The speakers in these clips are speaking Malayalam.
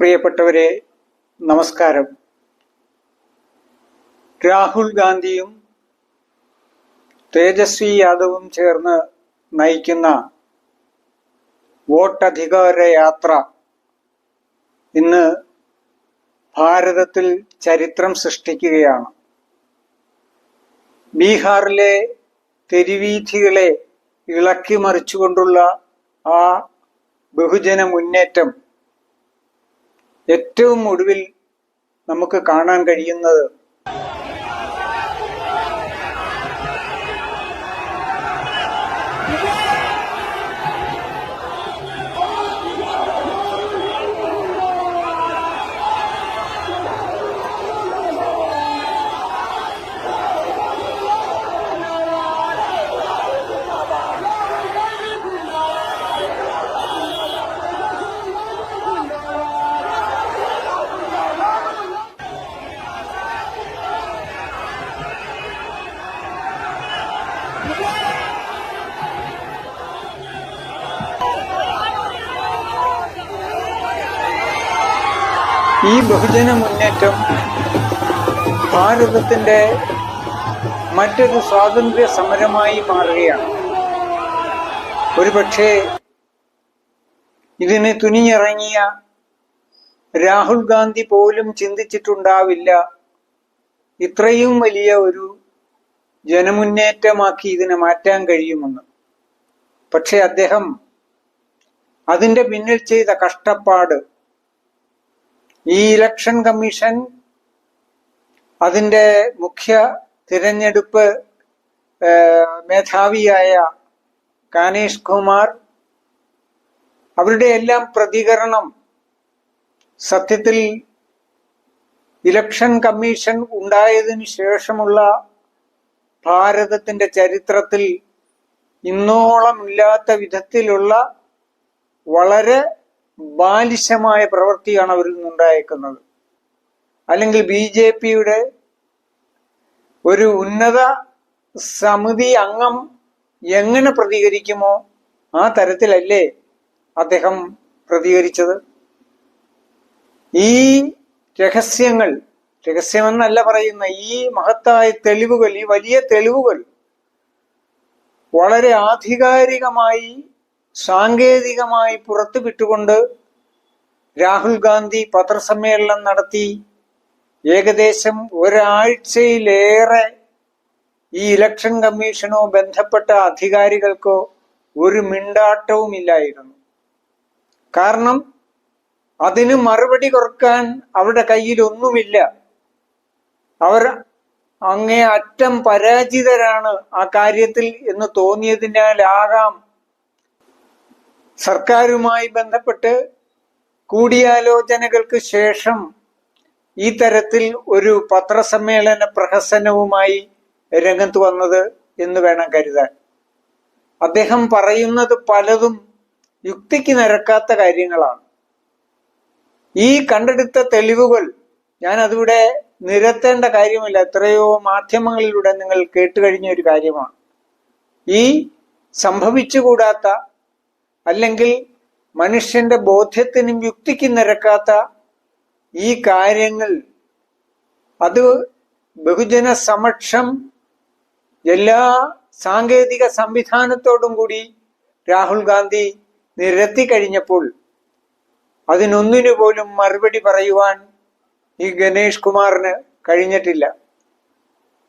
പ്രിയപ്പെട്ടവരെ നമസ്കാരം. രാഹുൽ ഗാന്ധിയും തേജസ്വി യാദവും ചേർന്ന് നയിക്കുന്ന വോട്ടധികാര യാത്ര ഇന്ന് ഭാരതത്തിൽ ചരിത്രം സൃഷ്ടിക്കുകയാണ്. ബീഹാറിലെ തെരുവീഥികളെ ഇളക്കി മറിച്ചുകൊണ്ടുള്ള ആ ബഹുജന മുന്നേറ്റം ഏറ്റവും ഒടുവിൽ നമുക്ക് കാണാൻ കഴിയുന്നത് ഈ ബഹുജന മുന്നേറ്റം ഭാരതത്തിന്റെ മറ്റൊരു സ്വാതന്ത്ര്യ സമരമായി മാറുകയാണ്. ഒരുപക്ഷെ ഇതിന് തുനിഞ്ഞിറങ്ങിയ രാഹുൽ ഗാന്ധി പോലും ചിന്തിച്ചിട്ടുണ്ടാവില്ല. ഇത്രയും വലിയ ഒരു ജനമുന്നേറ്റമാക്കി ഇതിനെ മാറ്റാൻ കഴിയുമെന്ന്. പക്ഷെ അദ്ദേഹം അതിന്റെ പിന്നിൽ ചെയ്ത കഷ്ടപ്പാട് ഈ ഇലക്ഷൻ കമ്മീഷൻ അതിന്റെ മുഖ്യ തിരഞ്ഞെടുപ്പ് മേധാവിയായ കാനേഷ് കുമാർ അവരുടെ എല്ലാം പ്രതികരണം സത്യത്തിൽ ഇലക്ഷൻ കമ്മീഷൻ ഉണ്ടായതിനു ശേഷമുള്ള ഭാരതത്തിന്റെ ചരിത്രത്തിൽ ഇന്നോളം ഇല്ലാത്ത വിധത്തിലുള്ള വളരെ ബാലിശമായ പ്രവൃത്തിയാണ് അവരിൽ നിന്നുണ്ടായേക്കുന്നത്. അല്ലെങ്കിൽ ബി ജെ പിയുടെ ഒരു ഉന്നത സമിതി അംഗം എങ്ങനെ പ്രതികരിക്കുമോ ആ തരത്തിലല്ലേ അദ്ദേഹം പ്രതികരിച്ചത്. ഈ രഹസ്യങ്ങൾ രഹസ്യമെന്നല്ല പറയുന്ന ഈ മഹത്തായ തെളിവുകൾ ഈ വലിയ തെളിവുകൾ വളരെ ആധികാരികമായി സാങ്കേതികമായി പുറത്തുവിട്ടുകൊണ്ട് രാഹുൽ ഗാന്ധി പത്രസമ്മേളനം നടത്തി ഏകദേശം ഒരാഴ്ചയിലേറെ ഈ ഇലക്ഷൻ കമ്മീഷനോ ബന്ധപ്പെട്ട അധികാരികൾക്കോ ഒരു മിണ്ടാട്ടവുമില്ലായിരുന്നു കാരണം അതിന് മറുപടി കൊടുക്കാൻ അവരുടെ കയ്യിൽ ഒന്നുമില്ല അവർ അങ്ങേ അറ്റം പരാജിതരാണ് ആ കാര്യത്തിൽ എന്ന് തോന്നിയതിനാലാകാം സർക്കാരുമായി ബന്ധപ്പെട്ട് കൂടിയാലോചനകൾക്ക് ശേഷം ഈ തരത്തിൽ ഒരു പത്രസമ്മേളന പ്രഹസനവുമായി രംഗത്ത് വന്നത് എന്ന് വേണം കരുതാൻ. അദ്ദേഹം പറയുന്നത് പലതും യുക്തിക്ക് നിരക്കാത്ത കാര്യങ്ങളാണ്. ഈ കണ്ടെടുത്ത തെളിവുകൾ ഞാൻ അതിവിടെ നിരത്തേണ്ട കാര്യമില്ല. എത്രയോ മാധ്യമങ്ങളിലൂടെ നിങ്ങൾ കേട്ടുകഴിഞ്ഞ ഒരു കാര്യമാണ്. ഈ സംഭവിച്ചുകൂടാത്ത അല്ലെങ്കിൽ മനുഷ്യന്റെ ബോധ്യത്തിനും യുക്തിക്കും നിരക്കാത്ത ഈ കാര്യങ്ങൾ അത് ബഹുജന സമക്ഷം എല്ലാ സാങ്കേതിക സംവിധാനത്തോടും കൂടി രാഹുൽ ഗാന്ധി നിരത്തി കഴിഞ്ഞപ്പോൾ അതിനൊന്നിനു പോലും മറുപടി പറയുവാൻ ഈ ഗണേഷ് കുമാറിന് കഴിഞ്ഞിട്ടില്ല.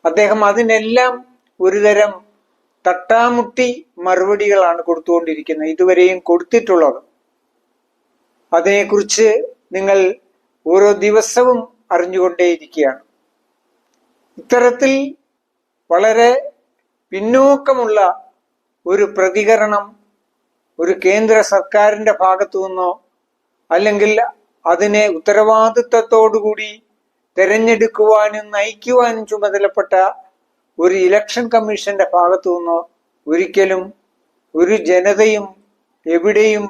അദ്ദേഹം അതിനെല്ലാം ഒരുതരം തട്ടാമുട്ടി മറുപടികളാണ് കൊടുത്തുകൊണ്ടിരിക്കുന്നത്. ഇതുവരെയും കൊടുത്തിട്ടുള്ളത്. അതിനെക്കുറിച്ച് നിങ്ങൾ ഓരോ ദിവസവും അറിഞ്ഞുകൊണ്ടേയിരിക്കുകയാണ്. ഇത്തരത്തിൽ വളരെ പിന്നോക്കമുള്ള ഒരു പ്രതികരണം ഒരു കേന്ദ്ര സർക്കാരിന്റെ ഭാഗത്തു നിന്നോ അല്ലെങ്കിൽ അതിനെ ഉത്തരവാദിത്വത്തോടുകൂടി തെരഞ്ഞെടുക്കുവാനും നയിക്കുവാനും ചുമതലപ്പെട്ട ഒരു ഇലക്ഷൻ കമ്മീഷന്റെ ഭാഗത്തു നിന്നോ ഒരിക്കലും ഒരു ജനതയും എവിടെയും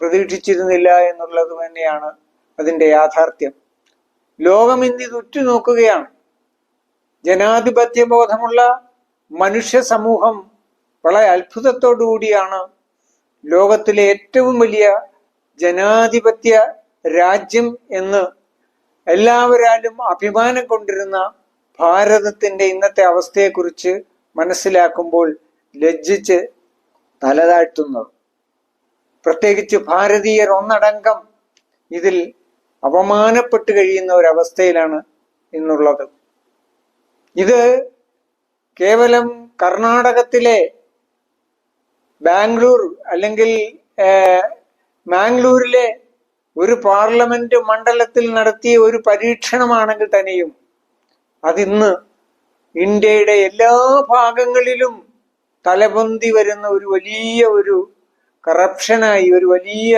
പ്രതീക്ഷിച്ചിരുന്നില്ല എന്നുള്ളത് തന്നെയാണ് അതിന്റെ യാഥാർത്ഥ്യം. ലോകം ഇന്ന് ഉറ്റുനോക്കുകയാണ്. ജനാധിപത്യ ബോധമുള്ള മനുഷ്യ സമൂഹം വളരെ അത്ഭുതത്തോടുകൂടിയാണ് ലോകത്തിലെ ഏറ്റവും വലിയ ജനാധിപത്യ രാജ്യം എന്ന് എല്ലാവരാലും അഭിമാനം കൊണ്ടിരുന്ന ഭാരതത്തിന്റെ ഇന്നത്തെ അവസ്ഥയെക്കുറിച്ച് മനസ്സിലാക്കുമ്പോൾ ലജ്ജിച്ച് തലതാഴ്ത്തുന്നു. പ്രത്യേകിച്ച് ഭാരതീയർ ഒന്നടങ്കം ഇതിൽ അപമാനപ്പെട്ട് കഴിയുന്ന ഒരവസ്ഥയിലാണ് ഇന്നുള്ളത്. ഇത് കേവലം കർണാടകത്തിലെ ബാംഗ്ലൂർ അല്ലെങ്കിൽ മാംഗ്ലൂരിലെ ഒരു പാർലമെന്റ് മണ്ഡലത്തിൽ നടത്തിയ ഒരു പരീക്ഷണമാണെങ്കിൽ തന്നെയും അതിന്ന് ഇന്ത്യയുടെ എല്ലാ ഭാഗങ്ങളിലും തലപൊന്തി വരുന്ന ഒരു വലിയ ഒരു കറപ്ഷനായി ഒരു വലിയ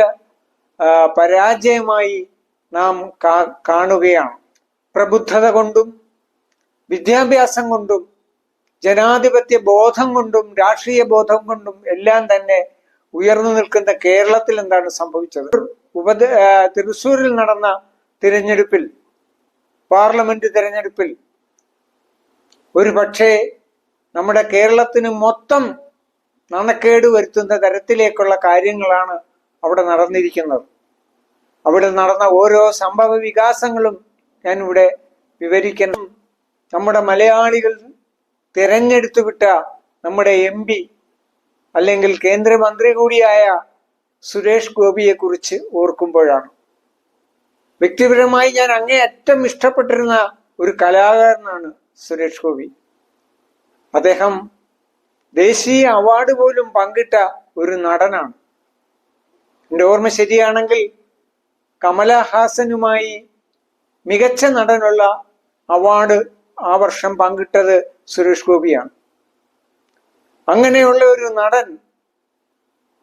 പരാജയമായി നാം കാണുകയാണ്. പ്രബുദ്ധത കൊണ്ടും വിദ്യാഭ്യാസം കൊണ്ടും ജനാധിപത്യ ബോധം കൊണ്ടും രാഷ്ട്രീയ ബോധം കൊണ്ടും എല്ലാം തന്നെ ഉയർന്നു നിൽക്കുന്ന കേരളത്തിൽ എന്താണ് സംഭവിച്ചത്? ഉപദ തൃശൂരിൽ നടന്ന തിരഞ്ഞെടുപ്പിൽ പാർലമെന്റ് തിരഞ്ഞെടുപ്പിൽ ഒരു പക്ഷേ നമ്മുടെ കേരളത്തിന് മൊത്തം നാണക്കേട് വരുത്തുന്ന തരത്തിലേക്കുള്ള കാര്യങ്ങളാണ് അവിടെ നടന്നിരിക്കുന്നത്. അവിടെ നടന്ന ഓരോ സംഭവ വികാസങ്ങളും ഞാൻ ഇവിടെ വിവരിക്കണം. നമ്മുടെ മലയാളികൾ തിരഞ്ഞെടുത്തു വിട്ട നമ്മുടെ എം പി അല്ലെങ്കിൽ കേന്ദ്രമന്ത്രി കൂടിയായ സുരേഷ് ഗോപിയെ കുറിച്ച് ഓർക്കുമ്പോഴാണ്. വ്യക്തിപരമായി ഞാൻ അങ്ങേയറ്റം ഇഷ്ടപ്പെട്ടിരുന്ന ഒരു കലാകാരനാണ് സുരേഷ് ഗോപി. അദ്ദേഹം ദേശീയ അവാർഡ് പോലും പങ്കിട്ട ഒരു നടനാണ്. എന്റെ ഓർമ്മ ശരിയാണെങ്കിൽ കമലഹാസനുമായി മികച്ച നടനുള്ള അവാർഡ് ആ വർഷം പങ്കിട്ടത് സുരേഷ് ഗോപിയാണ്. അങ്ങനെയുള്ള ഒരു നടൻ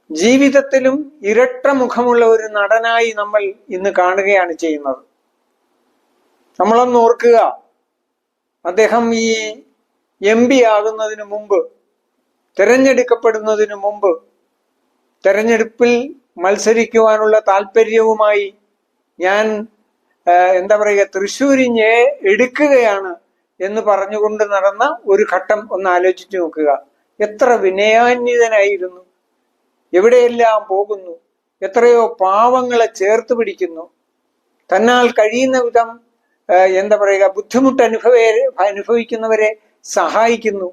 ജീവിതത്തിലും ഇരട്ട മുഖമുള്ള ഒരു നടനായി നമ്മൾ ഇന്ന് കാണുകയാണ് ചെയ്യുന്നത്. നമ്മളൊന്ന് ഓർക്കുക അദ്ദേഹം ഈ എം പി ആകുന്നതിന് മുമ്പ് തെരഞ്ഞെടുക്കപ്പെടുന്നതിന് മുമ്പ് തെരഞ്ഞെടുപ്പിൽ മത്സരിക്കുവാനുള്ള താല്പര്യവുമായി ഞാൻ എന്താ പറയുക തൃശ്ശൂരിഞ്ഞെ എടുക്കുകയാണ് എന്ന് പറഞ്ഞുകൊണ്ട് നടന്ന ഒരു ഘട്ടം ഒന്ന് ആലോചിച്ചു നോക്കുക. എത്ര വിനയാന്വിതനായിരുന്നു. എവിടെയെല്ലാം പോകുന്നു. എത്രയോ പാവങ്ങളെ ചേർത്ത് പിടിക്കുന്നു. തന്നാൽ കഴിയുന്ന വിധം എന്താ പറയുക ബുദ്ധിമുട്ട് അനുഭവ അനുഭവിക്കുന്നവരെ സഹായിക്കുന്നു.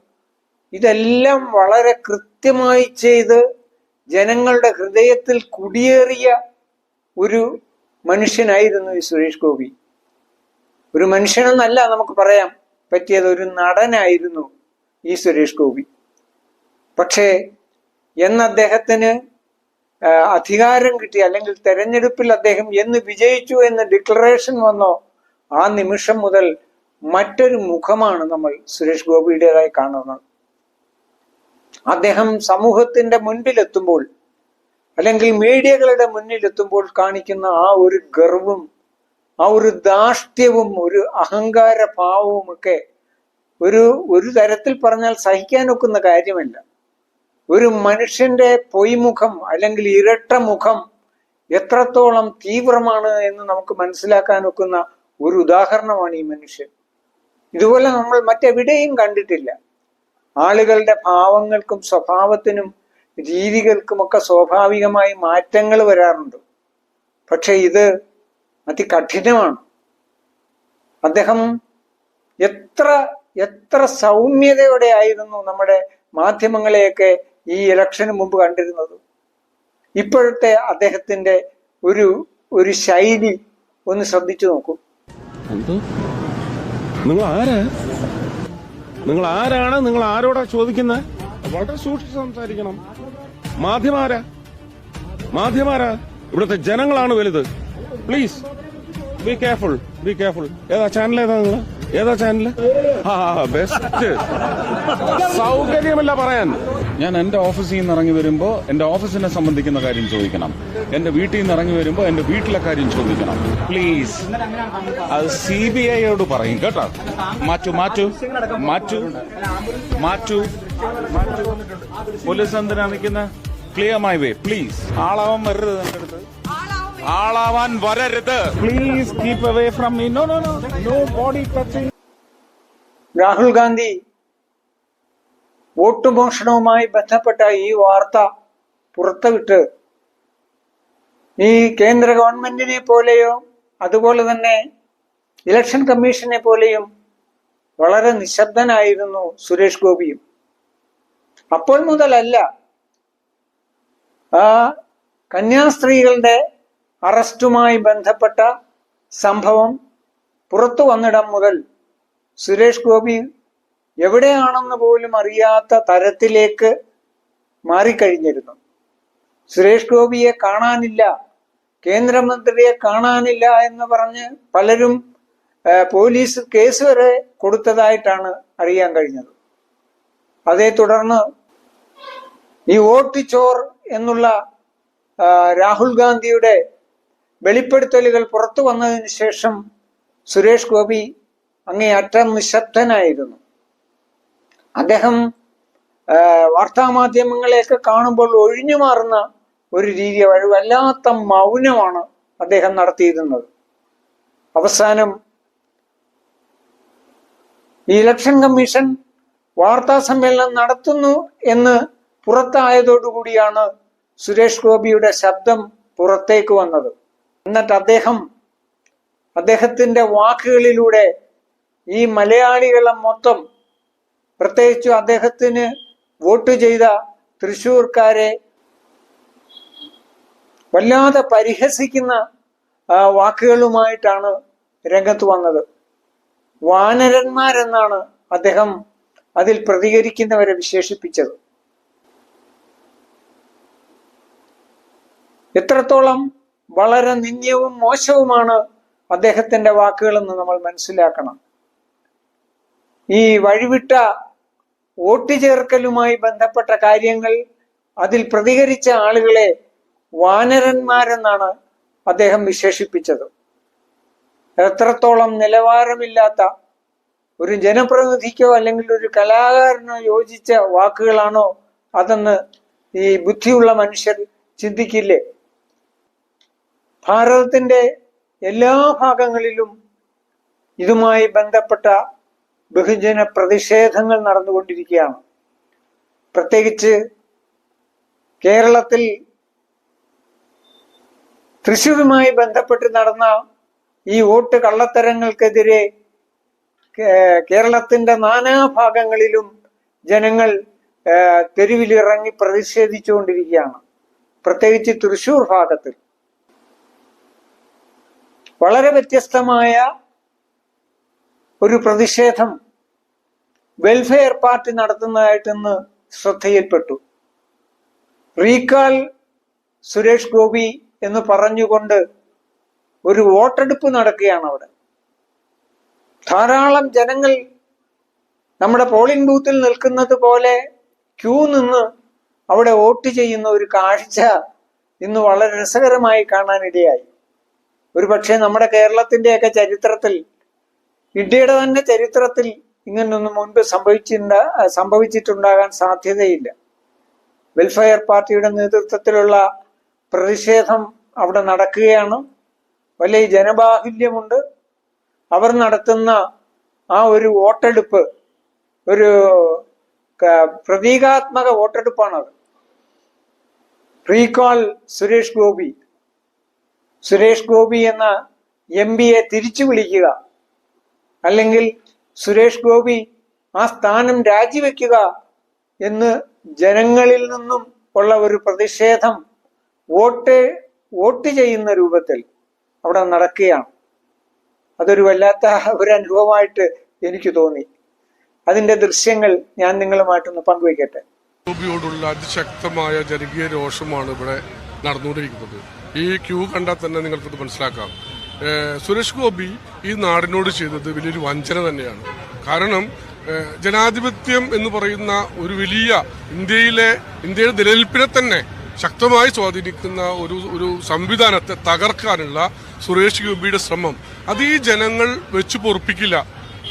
ഇതെല്ലാം വളരെ കൃത്യമായി ചെയ്ത് ജനങ്ങളുടെ ഹൃദയത്തിൽ കുടിയേറിയ ഒരു മനുഷ്യനായിരുന്നു ഈ സുരേഷ് ഗോപി. ഒരു മനുഷ്യനെന്നല്ല നമുക്ക് പറയാം പറ്റിയത് ഒരു നടനായിരുന്നു ഈ സുരേഷ് ഗോപി. പക്ഷേ എന്ന് അദ്ദേഹത്തിന് അധികാരം കിട്ടി അല്ലെങ്കിൽ തെരഞ്ഞെടുപ്പിൽ അദ്ദേഹം എന്ന് വിജയിച്ചു എന്ന് ഡിക്ലറേഷൻ വന്നോ ആ നിമിഷം മുതൽ മറ്റൊരു മുഖമാണ് നമ്മൾ സുരേഷ് ഗോപിയുടേതായി കാണുന്നത്. അദ്ദേഹം സമൂഹത്തിന്റെ മുൻപിലെത്തുമ്പോൾ അല്ലെങ്കിൽ മീഡിയകളുടെ മുന്നിലെത്തുമ്പോൾ കാണിക്കുന്ന ആ ഒരു ഗർവും ആ ഒരു ദാഷ്ട്യവും ഒരു അഹങ്കാര ഭാവവും ഒക്കെ ഒരു ഒരു തരത്തിൽ പറഞ്ഞാൽ സഹിക്കാനൊക്കുന്ന കാര്യമല്ല. ഒരു മനുഷ്യന്റെ പൊയ്മുഖം അല്ലെങ്കിൽ ഇരട്ട മുഖം എത്രത്തോളം തീവ്രമാണ് എന്ന് നമുക്ക് മനസ്സിലാക്കാനൊക്കുന്ന ഒരു ഉദാഹരണമാണ് ഈ മനുഷ്യൻ. ഇതുപോലെ നമ്മൾ മറ്റെവിടെയും കണ്ടിട്ടില്ല. ആളുകളുടെ ഭാവങ്ങൾക്കും സ്വഭാവത്തിനും രീതികൾക്കുമൊക്കെ സ്വാഭാവികമായി മാറ്റങ്ങൾ വരാറുണ്ട്. പക്ഷെ ഇത് അതികഠിനമാണ്. അദ്ദേഹം എത്ര എത്ര സൗമ്യതയോടെ ആയിരുന്നു നമ്മുടെ മാധ്യമങ്ങളെയൊക്കെ ഈ ഇലക്ഷന് മുമ്പ് കണ്ടിരുന്നത്. ഇപ്പോഴത്തെ അദ്ദേഹത്തിന്റെ ഒരു ഒരു ശൈലി ഒന്ന് ശ്രദ്ധിച്ചു നോക്കൂ. എന്തോ? നിങ്ങൾ ആരാ നിങ്ങൾ ആരാണ് നിങ്ങൾ ആരോടാ ചോദിക്കുന്നത് വളരെ സൂക്ഷിച്ച് സംസാരിക്കണം. മാധ്യമാരാ? മാധ്യമാരാ? ഇവിടുത്തെ ജനങ്ങളാണ് വലുത്. Please be careful be careful ഏതാ ചാനൽ ഏതാ നിങ്ങൾ ഏതാ ചാനൽ ബെസ്റ്റ് സൗകര്യമല്ല പറയാൻ. ഞാൻ എന്റെ ഓഫീസിൽ നിന്ന് ഇറങ്ങി വരുമ്പോൾ എന്റെ ഓഫീസിനെ സംബന്ധിക്കുന്ന കാര്യം ചോദിക്കണം. എന്റെ വീട്ടിൽ നിന്ന് ഇറങ്ങി വരുമ്പോൾ എന്റെ വീട്ടിലെ കാര്യം ചോദിക്കണം. പ്ലീസ് അത് സി ബി ഐയോട് പറയും കേട്ടോ. മാറ്റു മാറ്റു മാറ്റു മാറ്റു മാറ്റു. പോലീസ് എന്തിനാ നിൽക്കുന്ന? ക്ലിയർ മൈ വേ പ്ലീസ് ആളാവാൻ വരരുത് എന്റെ അടുത്ത്. ആളാവാൻ വരരുത്. Please keep away from me no no no no body touching Rahul Gandhi vote മോഷണവുമായി ബന്ധപ്പെട്ട ഈ വാർത്ത പുറത്തുവിട്ട് ഈ കേന്ദ്ര ഗവൺമെന്റിനെ പോലെയോ അതുപോലെ തന്നെ ഇലക്ഷൻ കമ്മീഷനെ പോലെയും വളരെ നിശബ്ദനായിരുന്നു സുരേഷ് ഗോപിയും. അപ്പോൾ മുതലല്ല ആ കന്യാസ്ത്രീകളുടെ അറസ്റ്റുമായി ബന്ധപ്പെട്ട സംഭവം പുറത്തു വന്നിടം മുതൽ സുരേഷ് ഗോപി എവിടെയാണെന്ന് പോലും അറിയാത്ത തരത്തിലേക്ക് മാറിക്കഴിഞ്ഞിരുന്നു. സുരേഷ് ഗോപിയെ കാണാനില്ല കേന്ദ്രമന്ത്രിയെ കാണാനില്ല എന്ന് പറഞ്ഞ് പലരും പോലീസ് കേസ് വരെ കൊടുത്തതായിട്ടാണ് അറിയാൻ കഴിഞ്ഞത്. അതേ തുടർന്ന് ഈ വോട്ട് ചോർ എന്നുള്ള രാഹുൽ ഗാന്ധിയുടെ വെളിപ്പെടുത്തലുകൾ പുറത്തു വന്നതിന് ശേഷം സുരേഷ് ഗോപി അങ്ങേയറ്റം നിശബ്ദനായിരുന്നു. അദ്ദേഹം വാർത്താമാധ്യമങ്ങളെയൊക്കെ കാണുമ്പോൾ ഒഴിഞ്ഞു മാറുന്ന ഒരു രീതി ഒരു വല്ലാത്ത മൗനമാണ് അദ്ദേഹം നടത്തിയിരുന്നത്. അവസാനം ഈ ഇലക്ഷൻ കമ്മീഷൻ വാർത്താ സമ്മേളനം നടത്തുന്നു എന്ന് പുറത്തായതോടുകൂടിയാണ് സുരേഷ് ഗോപിയുടെ ശബ്ദം പുറത്തേക്ക് വന്നത്. എന്നിട്ട് അദ്ദേഹം അദ്ദേഹത്തിന്റെ വാക്കുകളിലൂടെ ഈ മലയാളികളെ മൊത്തം പ്രത്യേകിച്ചു അദ്ദേഹത്തിന് വോട്ട് ചെയ്ത തൃശൂർക്കാരെ വല്ലാതെ പരിഹസിക്കുന്ന വാക്കുകളുമായിട്ടാണ് രംഗത്ത് വന്നത്. വാനരന്മാരെന്നാണ് അദ്ദേഹം അതിൽ പ്രതികരിക്കുന്നവരെ വിശേഷിപ്പിച്ചത്. എത്രത്തോളം വളരെ നിന്ദ്യവും മോശവുമാണ് അദ്ദേഹത്തിന്റെ വാക്കുകളെന്ന് നമ്മൾ മനസ്സിലാക്കണം. ഈ വഴിവിട്ട വോട്ട് ചേർക്കലുമായി ബന്ധപ്പെട്ട കാര്യങ്ങൾ അതിൽ പ്രതികരിച്ച ആളുകളെ വാനരന്മാരെന്നാണ് അദ്ദേഹം വിശേഷിപ്പിച്ചത്. എത്രത്തോളം നിലവാരമില്ലാത്ത ഒരു ജനപ്രതിനിധിക്കോ അല്ലെങ്കിൽ ഒരു കലാകാരനോ യോജിച്ച വാക്കുകളാണോ അതെന്ന് ഈ ബുദ്ധിയുള്ള മനുഷ്യർ ചിന്തിക്കില്ലേ? ഭാരതത്തിന്റെ എല്ലാ ഭാഗങ്ങളിലും ഇതുമായി ബന്ധപ്പെട്ട ബഹുജന പ്രതിഷേധങ്ങൾ നടന്നുകൊണ്ടിരിക്കുകയാണ്. പ്രത്യേകിച്ച് കേരളത്തിൽ തൃശൂരുമായി ബന്ധപ്പെട്ട് നടന്ന ഈ വോട്ട് കള്ളത്തരങ്ങൾക്കെതിരെ കേരളത്തിന്റെ നാനാഭാഗങ്ങളിലും ജനങ്ങൾ തെരുവിലിറങ്ങി പ്രതിഷേധിച്ചുകൊണ്ടിരിക്കുകയാണ്. പ്രത്യേകിച്ച് തൃശൂർ ഭാഗത്തിൽ. വളരെ വ്യത്യസ്തമായ ഒരു പ്രതിഷേധം വെൽഫെയർ പാർട്ടി നടത്തുന്നതായിട്ടെന്ന് ശ്രദ്ധയിൽപ്പെട്ടു. റീകാൾ സുരേഷ് ഗോപി എന്ന് പറഞ്ഞുകൊണ്ട് ഒരു വോട്ടെടുപ്പ് നടക്കുകയാണ് അവിടെ ധാരാളം ജനങ്ങൾ നമ്മുടെ പോളിംഗ് ബൂത്തിൽ നിൽക്കുന്നത് പോലെ ക്യൂ നിന്ന് അവിടെ വോട്ട് ചെയ്യുന്ന ഒരു കാഴ്ച ഇന്ന് വളരെ രസകരമായി കാണാനിടയായി. ഒരു പക്ഷേ നമ്മുടെ കേരളത്തിന്റെയൊക്കെ ചരിത്രത്തിൽ ഇന്ത്യയുടെ തന്നെ ചരിത്രത്തിൽ ഇങ്ങനൊന്നും മുൻപ് സംഭവിച്ചിട്ടുണ്ട സംഭവിച്ചിട്ടുണ്ടാകാൻ സാധ്യതയില്ല. വെൽഫെയർ പാർട്ടിയുടെ നേതൃത്വത്തിലുള്ള പ്രതിഷേധം അവിടെ നടക്കുകയാണ്. വലിയ ജനബാഹുല്യമുണ്ട്. അവർ നടത്തുന്ന ആ ഒരു വോട്ടെടുപ്പ് ഒരു പ്രതീകാത്മക വോട്ടെടുപ്പാണത്. റീകോൾ സുരേഷ് ഗോപി സുരേഷ് ഗോപി എന്ന എം പിയെ തിരിച്ചു വിളിക്കുക. അല്ലെങ്കിൽ സുരേഷ് ഗോപി ആ സ്ഥാനം രാജിവെക്കുക എന്ന് ജനങ്ങളിൽ നിന്നും ഉള്ള ഒരു പ്രതിഷേധം വോട്ട് വോട്ട് ചെയ്യുന്ന രൂപത്തിൽ അവിടെ നടക്കുകയാണ്. അതൊരു വല്ലാത്ത ഒരു അനുഭവമായിട്ട് എനിക്ക് തോന്നി. അതിന്റെ ദൃശ്യങ്ങൾ ഞാൻ നിങ്ങളുമായിട്ടൊന്ന് പങ്കുവയ്ക്കട്ടെ. അതിശക്തമായ ജനകീയ രോഷമാണ് ഇവിടെ നടന്നുകൊണ്ടിരിക്കുന്നത്. ഈ ക്യൂ കണ്ടാൽ തന്നെ നിങ്ങൾക്കത് മനസ്സിലാക്കാം. സുരേഷ് ഗോപി ഈ നാടിനോട് ചെയ്തത് വലിയൊരു വഞ്ചന തന്നെയാണ്. കാരണം ജനാധിപത്യം എന്ന് പറയുന്ന ഒരു വലിയ ഇന്ത്യയിലെ ഇന്ത്യയുടെ നിലനിൽപ്പിനെ തന്നെ ശക്തമായി സ്വാധീനിക്കുന്ന ഒരു ഒരു സംവിധാനത്തെ തകർക്കാനുള്ള സുരേഷ് ഗോപിയുടെ ശ്രമം അത് ഈ ജനങ്ങൾ വെച്ചു പൊറപ്പിക്കില്ല.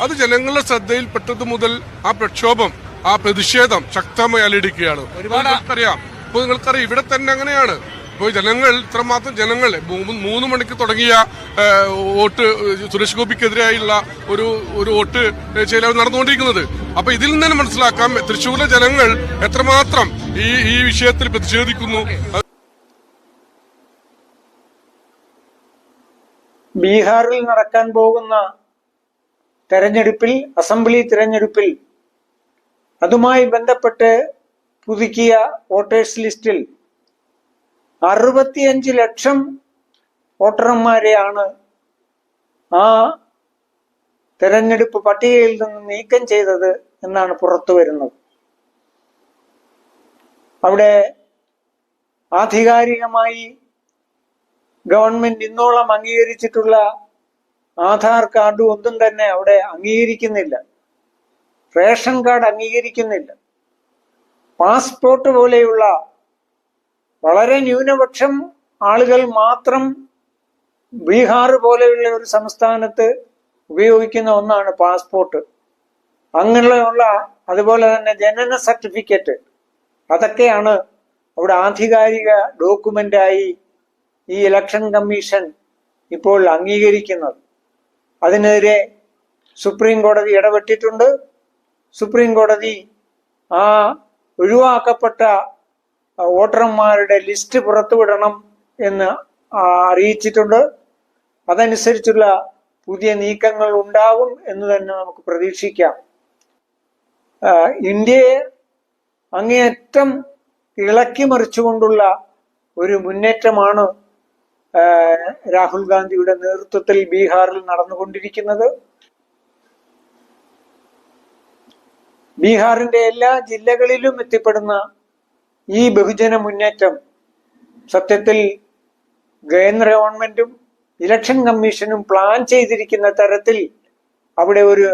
അത് ജനങ്ങളുടെ ശ്രദ്ധയിൽ ശ്രദ്ധയിൽപ്പെട്ടത് മുതൽ ആ പ്രക്ഷോഭം ആ പ്രതിഷേധം ശക്തമായി അലടിക്കുകയാണ്. ഒരുപാട് അറിയാം ഇപ്പോൾ നിങ്ങൾക്കറിയാം ഇവിടെ തന്നെ അങ്ങനെയാണ്. ഇപ്പോൾ ജനങ്ങൾ ഇത്രമാത്രം ജനങ്ങൾ മൂന്ന് മണിക്ക് തുടങ്ങിയ വോട്ട് സുരേഷ് ഗോപിക്കെതിരായുള്ള ഒരു ഒരു വോട്ട് ചെയ്യലാണ് നടന്നുകൊണ്ടിരിക്കുന്നത്. അപ്പോൾ ഇതിൽ നിന്ന് തന്നെ മനസ്സിലാക്കാം തൃശ്ശൂരിലെ ജനങ്ങൾ എത്രമാത്രം ഈ ഈ വിഷയത്തിൽ പ്രതിഷേധിക്കുന്നു. ബീഹാറിൽ നടക്കാൻ പോകുന്ന തെരഞ്ഞെടുപ്പിൽ അസംബ്ലി തെരഞ്ഞെടുപ്പിൽ അതുമായി ബന്ധപ്പെട്ട് പുതുക്കിയ വോട്ടേഴ്സ് ലിസ്റ്റിൽ അറുപത്തിയഞ്ച് ലക്ഷം വോട്ടർമാരെയാണ് ആ തെരഞ്ഞെടുപ്പ് പട്ടികയിൽ നിന്ന് നീക്കം ചെയ്തത് എന്നാണ് പുറത്തു വരുന്നത്. അവിടെ ആധികാരികമായി ഗവൺമെന്റ് ഇന്നോളം അംഗീകരിച്ചിട്ടുള്ള ആധാർ കാർഡ് ഒന്നും തന്നെ അവിടെ അംഗീകരിക്കുന്നില്ല. റേഷൻ കാർഡ് അംഗീകരിക്കുന്നില്ല. പാസ്പോർട്ട് പോലെയുള്ള വളരെ ന്യൂനപക്ഷം ആളുകൾ മാത്രം ബീഹാർ പോലെയുള്ള ഒരു സംസ്ഥാനത്ത് ഉപയോഗിക്കുന്ന ഒന്നാണ് പാസ്പോർട്ട്. അങ്ങനെയുള്ള അതുപോലെ തന്നെ ജനന സർട്ടിഫിക്കറ്റ്. അതൊക്കെയാണ് അവിടെ ആധികാരിക ഡോക്യുമെന്റായി ഈ ഇലക്ഷൻ കമ്മീഷൻ ഇപ്പോൾ അംഗീകരിക്കുന്നത്. അതിനെതിരെ സുപ്രീം കോടതി ഇടപെട്ടിട്ടുണ്ട്. സുപ്രീം കോടതി ആ ഒഴിവാക്കപ്പെട്ട വോട്ടർമാരുടെ ലിസ്റ്റ് പുറത്തുവിടണം എന്ന് അറിയിച്ചിട്ടുണ്ട്. അതനുസരിച്ചുള്ള പുതിയ നീക്കങ്ങൾ ഉണ്ടാകും എന്ന് തന്നെ നമുക്ക് പ്രതീക്ഷിക്കാം. ഇന്ത്യയെ അങ്ങേയറ്റം ഇളക്കി മറിച്ചുകൊണ്ടുള്ള ഒരു മുന്നേറ്റമാണ് രാഹുൽ ഗാന്ധിയുടെ നേതൃത്വത്തിൽ ബീഹാറിൽ നടന്നുകൊണ്ടിരിക്കുന്നത്. ബീഹാറിന്റെ എല്ലാ ജില്ലകളിലും എത്തിപ്പെടുന്ന ഈ ബഹുജന മുന്നേറ്റം സത്യത്തിൽ കേന്ദ്ര ഗവൺമെന്റും ഇലക്ഷൻ കമ്മീഷനും പ്ലാൻ ചെയ്തിരിക്കുന്ന തരത്തിൽ അവിടെ ഒരു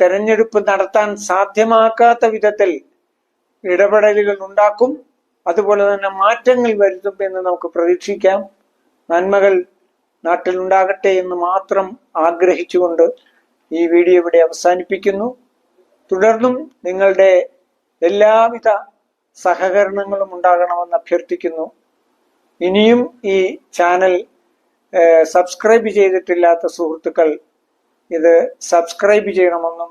തെരഞ്ഞെടുപ്പ് നടത്താൻ സാധ്യമാക്കാത്ത വിധത്തിൽ ഇടപെടലുകൾ ഉണ്ടാക്കും അതുപോലെ തന്നെ മാറ്റങ്ങൾ വരുത്തും എന്ന് നമുക്ക് പ്രതീക്ഷിക്കാം. നന്മകൾ നാട്ടിലുണ്ടാകട്ടെ എന്ന് മാത്രം ആഗ്രഹിച്ചുകൊണ്ട് ഈ വീഡിയോ ഇവിടെ അവസാനിപ്പിക്കുന്നു. തുടർന്നും നിങ്ങളുടെ എല്ലാവിധ സഹകരണങ്ങളും ഉണ്ടാകണമെന്ന് അഭ്യർത്ഥിക്കുന്നു. ഇനിയും ഈ ചാനൽ സബ്സ്ക്രൈബ് ചെയ്തിട്ടില്ലാത്ത സുഹൃത്തുക്കൾ ഇത് സബ്സ്ക്രൈബ് ചെയ്യണമെന്നും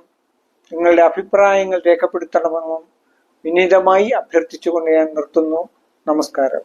നിങ്ങളുടെ അഭിപ്രായങ്ങൾ രേഖപ്പെടുത്തണമെന്നും വിനീതമായി അഭ്യർത്ഥിച്ചുകൊണ്ട് ഞാൻ നിർത്തുന്നു. നമസ്കാരം.